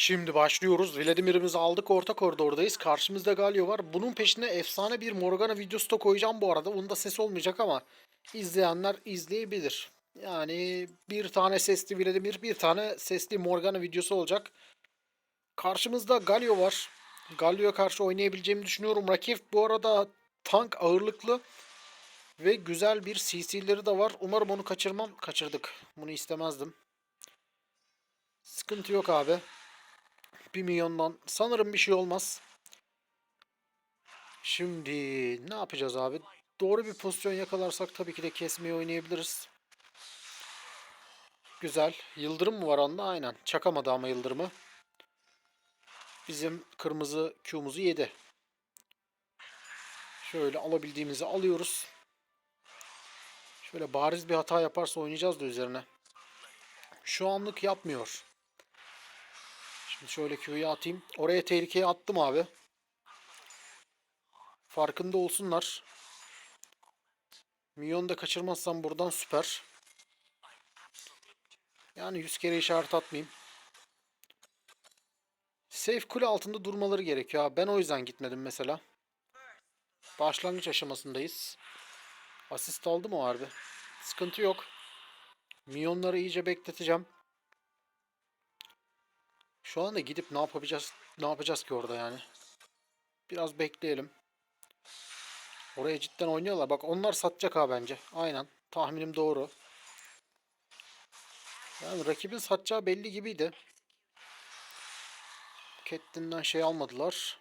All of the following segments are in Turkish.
Şimdi başlıyoruz. Vladimir'imizi aldık. Orta koridordayız. Karşımızda Galio var. Bunun peşine efsane bir Morgana videosu da koyacağım bu arada. Onda ses olmayacak ama izleyenler izleyebilir. Yani bir tane sesli Vladimir, bir tane sesli Morgana videosu olacak. Karşımızda Galio var. Galio'ya karşı oynayabileceğimi düşünüyorum. Rakip bu arada tank ağırlıklı ve güzel bir CC'leri de var. Umarım onu kaçırmam. Kaçırdık. Bunu istemezdim. Sıkıntı yok abi. 1 milyondan sanırım bir şey olmaz. Şimdi ne yapacağız abi? Doğru bir pozisyon yakalarsak tabii ki de kesmeyi oynayabiliriz. Güzel. Yıldırım mı var anda? Aynen. Çakamadı ama yıldırımı. Bizim kırmızı Q'muzu yedi. Şöyle alabildiğimizi alıyoruz. Şöyle bariz bir hata yaparsa oynayacağız da üzerine. Şu anlık yapmıyor. Şöyle Q'yu atayım. Oraya tehlikeye attım abi. Farkında olsunlar. Milyon da kaçırmazsam buradan süper. Yani 100 kere işaret atmayayım. Safe kule altında durmaları gerekiyor. Ben o yüzden gitmedim mesela. Başlangıç aşamasındayız. Asist aldı mı o harbi? Sıkıntı yok. Milyonları iyice bekleteceğim. Şu anda gidip ne yapacağız? Ne yapacağız ki orada yani? Biraz bekleyelim. Oraya cidden oynuyorlar. Bak onlar satacak ha bence. Aynen. Tahminim doğru. Yani rakibin satacağı belli gibiydi. Kettin'den şey almadılar.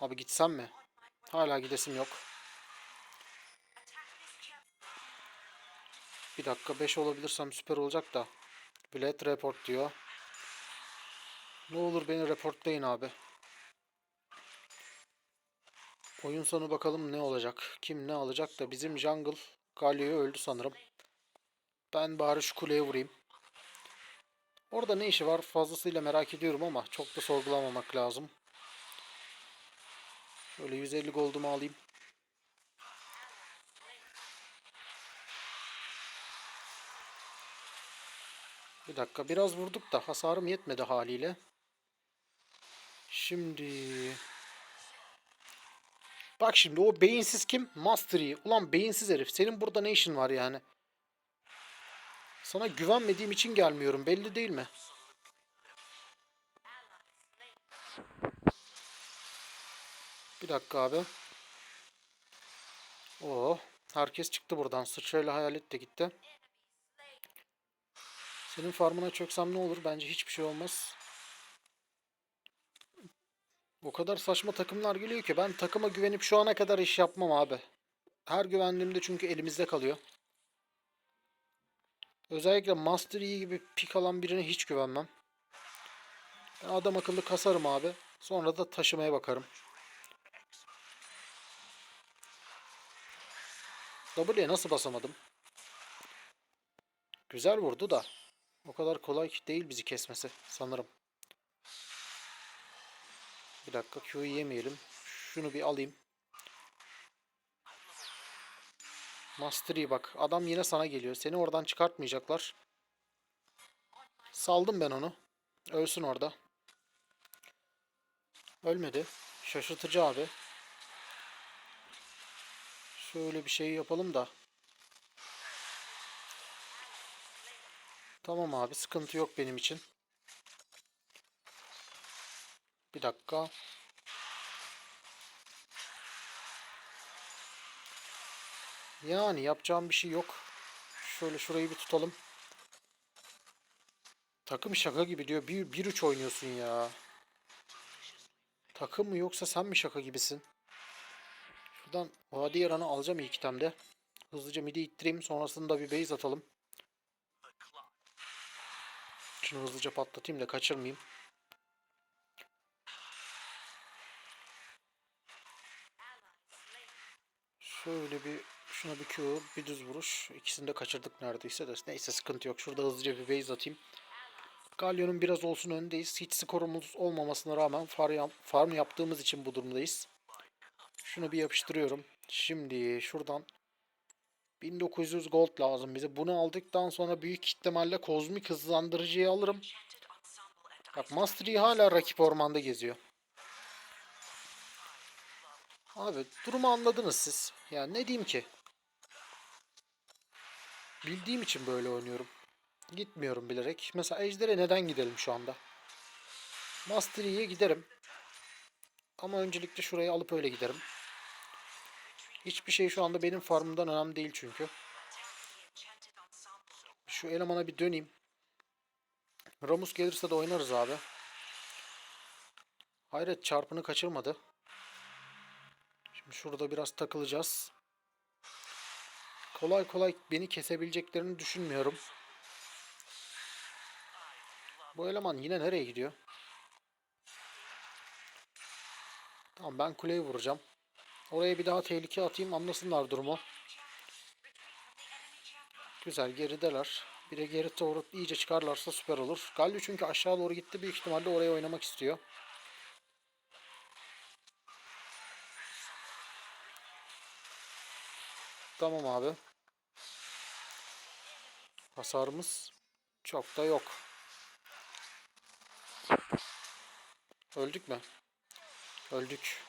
Abi gitsem mi? Hala gidesim yok. Bir dakika 5 olabilirsem süper olacak da. Bilet report diyor. Ne olur beni reportlayın abi. Oyun sonu bakalım ne olacak. Kim ne alacak da bizim jungle Galio'yu öldü sanırım. Ben bari şu kuleye vurayım. Orada ne işi var fazlasıyla merak ediyorum ama çok da sorgulamamak lazım. Şöyle 150 goldumu alayım. Dakika biraz vurduk da hasarım yetmedi haliyle. Şimdi Bak şimdi o beyinsiz kim? Mastery. Ulan beyinsiz herif. Senin burada ne işin var yani? Sana güvenmediğim için gelmiyorum. Belli değil mi? Bir dakika abi. Oo, herkes çıktı buradan. Sıçrayla hayalet de gitti. Senin farmına çöksem ne olur? Bence hiçbir şey olmaz. O kadar saçma takımlar geliyor ki ben takıma güvenip şu ana kadar iş yapmam abi. Her güvendiğimde çünkü elimizde kalıyor. Özellikle Master Yi gibi pik alan birine hiç güvenmem. Ben adam akıllı kasarım abi. Sonra da taşımaya bakarım. W'ye nasıl basamadım? Güzel vurdu da. O kadar kolay değil bizi kesmesi sanırım. Bir dakika Q'yu yemeyelim. Şunu bir alayım. Mastery bak. Adam yine sana geliyor. Seni oradan çıkartmayacaklar. Saldım ben onu. Ölsün orada. Ölmedi. Şaşırtıcı abi. Şöyle bir şey yapalım da. Tamam abi sıkıntı yok benim için. Bir dakika. Yani yapacağım bir şey yok. Şöyle şurayı bir tutalım. Takım şaka gibi diyor. 1-3 oynuyorsun ya. Takım mı yoksa sen mi şaka gibisin? Şuradan vadi yaranı alacağım ilk itemde. Hızlıca midi ittireyim. Sonrasında bir base atalım. Şunu hızlıca patlatayım da kaçırmayayım. Şöyle bir şuna bir Q, bir düz vuruş. İkisini de kaçırdık neredeyse de. Neyse sıkıntı yok. Şurada hızlıca bir base atayım. Galyon'un biraz olsun öndeyiz. Hiç skorumuz olmamasına rağmen farm, yaptığımız için bu durumdayız. Şunu bir yapıştırıyorum. Şimdi şuradan 1900 gold lazım bize. Bunu aldıktan sonra büyük ihtimalle kozmik hızlandırıcıyı alırım. Bak Master Yi hala rakip ormanda geziyor. Abi durumu anladınız siz. Ya ne diyeyim ki? Bildiğim için böyle oynuyorum. Gitmiyorum bilerek. Mesela Ejder'e neden gidelim şu anda? Master Yi'ye giderim. Ama öncelikle şurayı alıp öyle giderim. Hiçbir şey şu anda benim farmımdan önemli değil çünkü. Şu elemana bir döneyim. Ramus gelirse de oynarız abi. Hayret çarpını kaçırmadı. Şimdi şurada biraz takılacağız. Kolay kolay beni kesebileceklerini düşünmüyorum. Bu eleman yine nereye gidiyor? Tamam ben kuleyi vuracağım. Oraya bir daha tehlike atayım anlasınlar durumu. Güzel gerideler. Bir de geri doğru iyice çıkarlarsa süper olur. Galio çünkü aşağı doğru gitti. Büyük ihtimalle oraya oynamak istiyor. Tamam abi. Hasarımız çok da yok. Öldük mü? Öldük.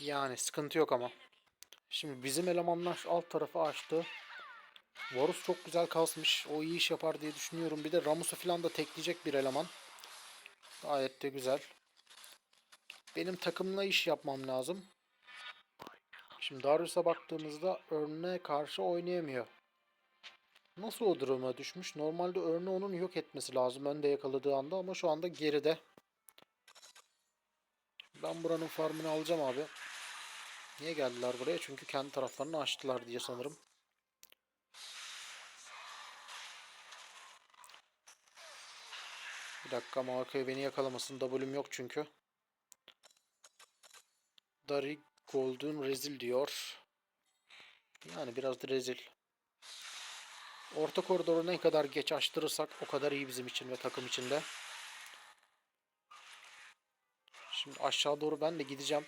Yani sıkıntı yok ama. Şimdi bizim elemanlar alt tarafı açtı. Varus çok güzel kasmış. O iyi iş yapar diye düşünüyorum. Bir de Ramus'u falan da tekleyecek bir eleman. Gayet de güzel. Benim takımla iş yapmam lazım. Şimdi Darius'a baktığımızda Örne'e karşı oynayamıyor. Nasıl o duruma düşmüş? Normalde Örne onun yok etmesi lazım önde yakaladığı anda ama şu anda geride. Ben buranın farmını alacağım abi. Niye geldiler buraya? Çünkü kendi taraflarını açtılar diye sanırım. Bir dakika Marka'ya beni yakalamasın. W'm yok çünkü. Dari Golden rezil diyor. Yani biraz da rezil. Orta koridoru ne kadar geç açtırırsak o kadar iyi bizim için ve takım için de. Şimdi aşağı doğru ben de gideceğim.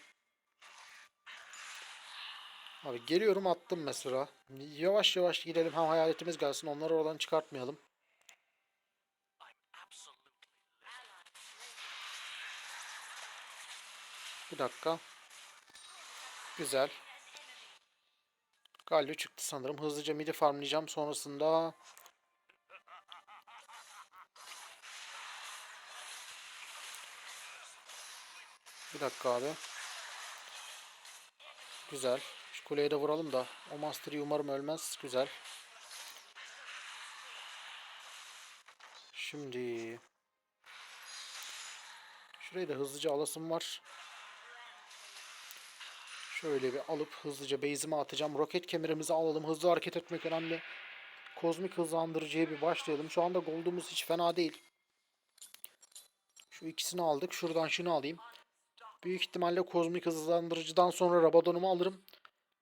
Abi geliyorum attım mesela. Yavaş yavaş gidelim. Hem hayaletimiz gelsin. Onları oradan çıkartmayalım. Bir dakika. Güzel. Galio çıktı sanırım. Hızlıca midi farmlayacağım. Sonrasında Bir dakika abi. Güzel. Şu kuleye de vuralım da. O Master'ı umarım ölmez. Güzel. Şimdi Şurayı da hızlıca alasım var. Şöyle bir alıp hızlıca base'ime atacağım. Roket kemerimizi alalım. Hızlı hareket etmek önemli. Kozmik hızlandırıcıya bir başlayalım. Şu anda gold'umuz hiç fena değil. Şu ikisini aldık. Şuradan şunu alayım. Büyük ihtimalle kozmik hızlandırıcıdan sonra Rabadon'umu alırım.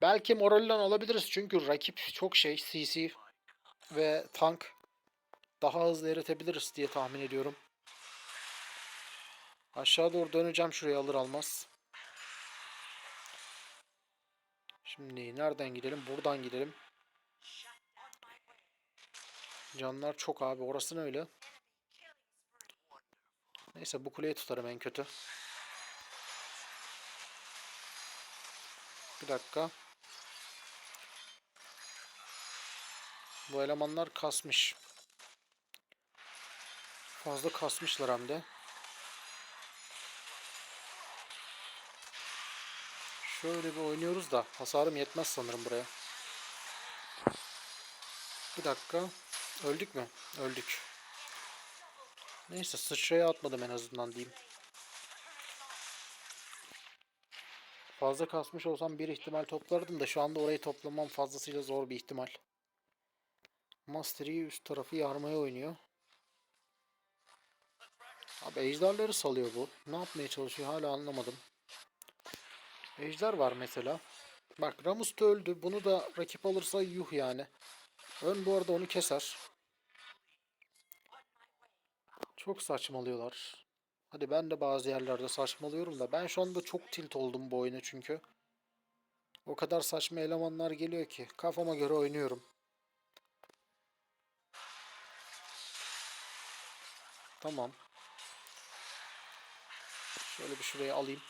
Belki Moral'den alabiliriz. Çünkü rakip çok şey. CC ve tank. Daha hızlı eritebiliriz diye tahmin ediyorum. Aşağı doğru döneceğim şuraya alır almaz. Şimdi nereden gidelim? Buradan gidelim. Canlar çok abi. Orası ne öyle? Neyse bu kuleyi tutarım en kötü. Bir dakika. Bu elemanlar kasmış. Fazla kasmışlar hem de. Şöyle bir oynuyoruz da hasarım yetmez sanırım buraya. Bir dakika. Öldük mü? Öldük. Neyse sıçraya atmadım en azından diyeyim. Fazla kasmış olsam bir ihtimal toplardım da şu anda orayı toplamam fazlasıyla zor bir ihtimal. Master Yi üst tarafı yarmaya oynuyor. Abi ejderleri salıyor bu. Ne yapmaya çalışıyor hala anlamadım. Ejder var mesela. Bak Ramus da öldü. Bunu da rakip alırsa yuh yani. Ön bu arada onu keser. Çok saçmalıyorlar. Hadi ben de bazı yerlerde saçmalıyorum da ben şu anda çok tilt oldum bu oyuna çünkü. O kadar saçma elemanlar geliyor ki kafama göre oynuyorum. Tamam. Şöyle bir şuraya alayım.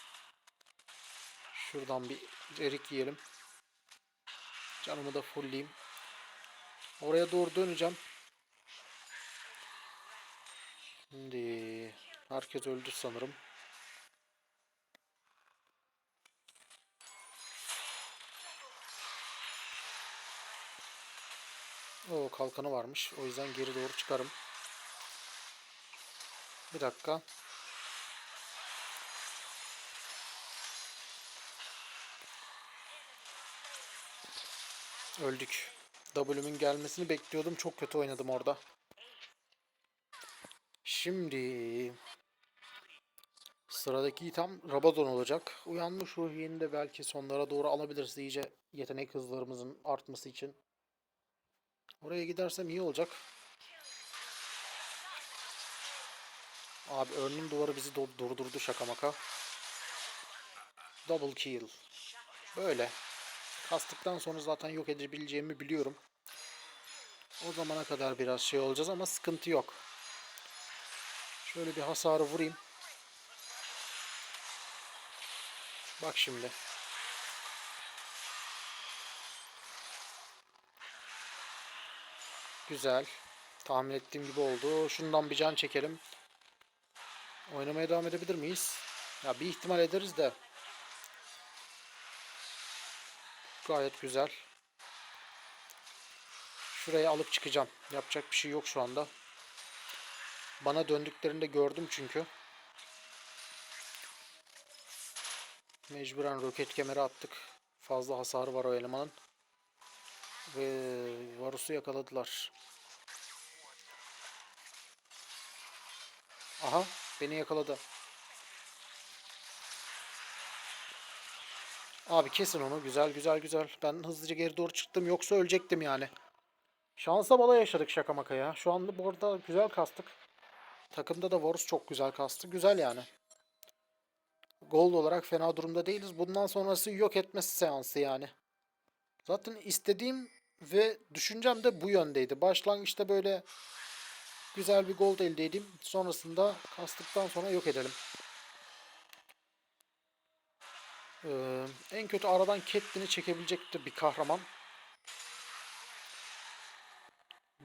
Şuradan bir erik yiyelim. Canımı da fullleyeyim. Oraya doğru döneceğim. Şimdi herkes öldü sanırım. O kalkanı varmış. O yüzden geri doğru çıkarım. Bir dakika. Öldük. W'min gelmesini bekliyordum. Çok kötü oynadım orada. Şimdi sıradaki item Rabadon olacak. Uyanmış ruhiyeni de belki sonlara doğru alabiliriz iyice yetenek hızlarımızın artması için. Oraya gidersem iyi olacak. Abi örnüm duvarı bizi durdurdu şaka maka. Double kill. Böyle. Kastıktan sonra zaten yok edebileceğimi biliyorum. O zamana kadar biraz şey olacağız ama sıkıntı yok. Şöyle bir hasarı vurayım. Bak şimdi. Güzel. Tahmin ettiğim gibi oldu. Şundan bir can çekelim. Oynamaya devam edebilir miyiz? Ya bir ihtimal ederiz de. Gayet güzel. Şuraya alıp çıkacağım. Yapacak bir şey yok şu anda. Bana döndüklerinde gördüm çünkü. Mecburen roket kemeri attık. Fazla hasarı var o elemanın. Ve Varus'u yakaladılar. Aha beni yakaladı. Abi kesin onu. Güzel güzel güzel. Ben hızlıca geri doğru çıktım. Yoksa ölecektim yani. Şansa bala yaşadık şaka maka ya. Şu anda bu arada güzel kastık. Takımda da Varus çok güzel kastı. Güzel yani. Gold olarak fena durumda değiliz. Bundan sonrası yok etmesi seansı yani. Zaten istediğim ve düşüncem de bu yöndeydi. Başlangıçta böyle güzel bir gold elde edeyim. Sonrasında kastıktan sonra yok edelim. Ee, en kötü aradan Catelyn'i çekebilecekti bir kahraman.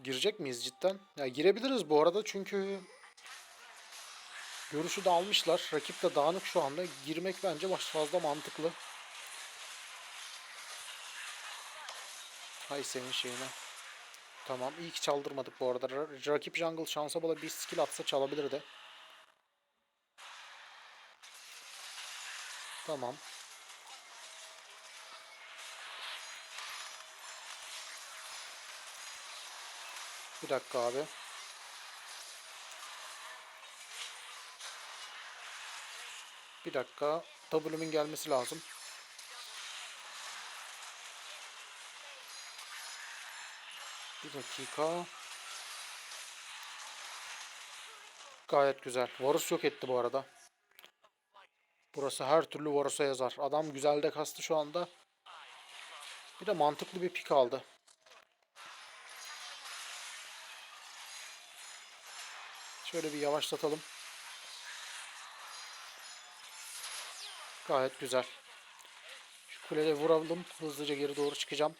Girecek miyiz cidden? Ya girebiliriz bu arada çünkü görüşü de almışlar. Rakip de dağınık şu anda. Girmek bence fazla mantıklı. Hay senin şeyine. Tamam iyi ki çaldırmadık bu arada. Ra- Rakip jungle şansa bala bir skill atsa çalabilirdi. Tamam. Bir dakika abi. Bir dakika. W'min gelmesi lazım. Bir dakika. Gayet güzel. Varus yok etti bu arada. Burası her türlü Varus'a yazar. Adam güzel de kastı şu anda. Bir de mantıklı bir pik aldı. Şöyle bir yavaşlatalım. Gayet güzel. Şu kulede vuralım. Hızlıca geri doğru çıkacağım.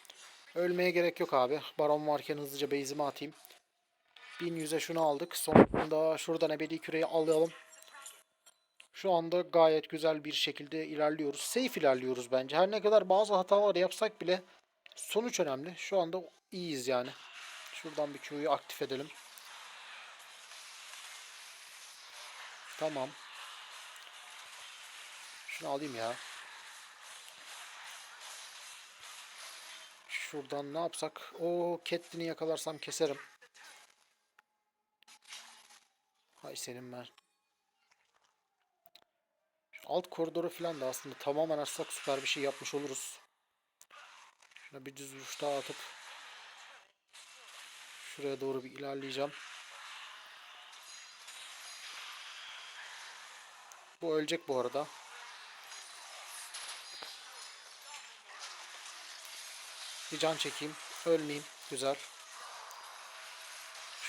Ölmeye gerek yok abi. Baron varken hızlıca base'imi atayım. 1100'e şunu aldık. Sonunda şuradan ebedi küreyi alalım. Şu anda gayet güzel bir şekilde ilerliyoruz. Safe ilerliyoruz bence. Her ne kadar bazı hatalar yapsak bile sonuç önemli. Şu anda iyiyiz yani. Şuradan bir Q'yu aktif edelim. Tamam. Şunu alayım ya. Şuradan ne yapsak? O Catelyn'i yakalarsam keserim. Hay senin ben. Şu alt koridoru falan da aslında tamamen açsak süper bir şey yapmış oluruz. Şuna bir düz vuruş daha atıp şuraya doğru bir ilerleyeceğim. Bu ölecek bu arada. Bir can çekeyim. Ölmeyeyim. Güzel.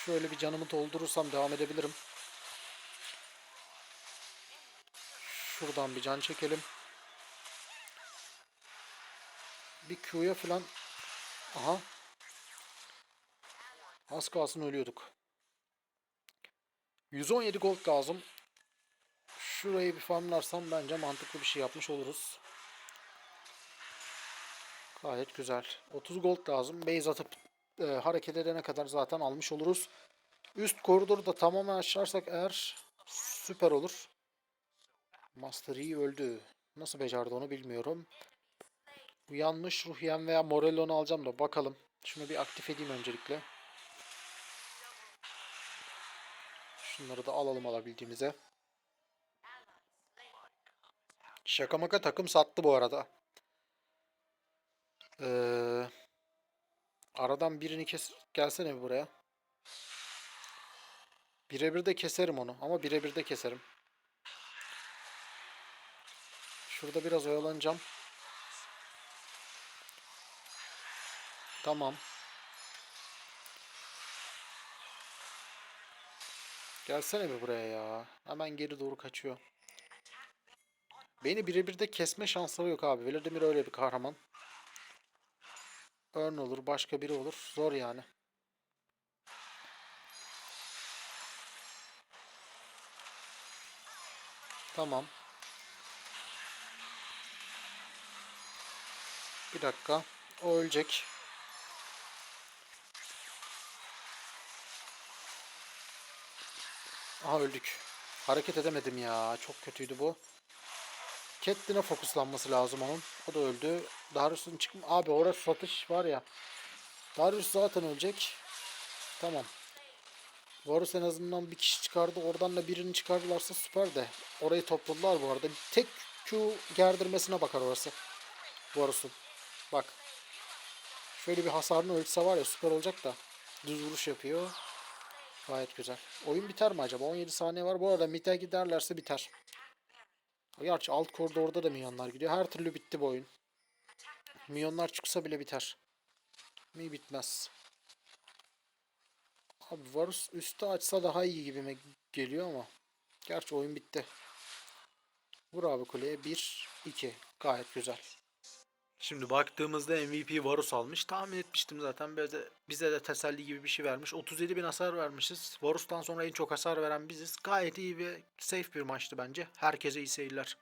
Şöyle bir canımı doldurursam devam edebilirim. Şuradan bir can çekelim. Bir Q'ya falan. Aha. Az kalsın ölüyorduk. 117 gold lazım. Şurayı bir farmlarsam bence mantıklı bir şey yapmış oluruz. Gayet güzel. 30 gold lazım. Base atıp e, hareket edene kadar zaten almış oluruz. Üst koridoru da tamamen açarsak eğer süper olur. Master Yi öldü. Nasıl becerdi onu bilmiyorum. Uyanmış Ruhyen veya Morellon'u alacağım da bakalım. Şunu bir aktif edeyim öncelikle. Şunları da alalım alabildiğimize. Şaka maka takım sattı bu arada. Ee, aradan birini kes gelsene bir buraya. Birebir de keserim onu ama birebir de keserim. Şurada biraz oyalanacağım. Tamam. Gelsene bir buraya ya. Hemen geri doğru kaçıyor. Beni birebir de kesme şansları yok abi. Vladimir öyle bir kahraman. Örn olur, başka biri olur. Zor yani. Tamam. Bir dakika. O ölecek. Aha öldük. Hareket edemedim ya. Çok kötüydü bu. Catelyn'e fokuslanması lazım onun. O da öldü. Darius'un çıkma... Abi orası satış var ya. Darius zaten ölecek. Tamam. Varus en azından bir kişi çıkardı. Oradan da birini çıkardılarsa süper de. Orayı topladılar bu arada. Tek Q gerdirmesine bakar orası. Varus'un. Bak. Şöyle bir hasarını ölçse var ya süper olacak da. Düz vuruş yapıyor. Gayet güzel. Oyun biter mi acaba? 17 saniye var. Bu arada mid'e giderlerse biter. Gerçi alt koridorda da milyonlar gidiyor. Her türlü bitti bu oyun. Milyonlar çıksa bile biter. Mi bitmez. Abi Varus üstü açsa daha iyi gibime geliyor ama. Gerçi oyun bitti. Vur abi kuleye. 1, 2. Gayet güzel. Şimdi baktığımızda MVP Varus almış. Tahmin etmiştim zaten. Bize, bize de teselli gibi bir şey vermiş. 37 bin hasar vermişiz. Varus'tan sonra en çok hasar veren biziz. Gayet iyi ve safe bir maçtı bence. Herkese iyi seyirler.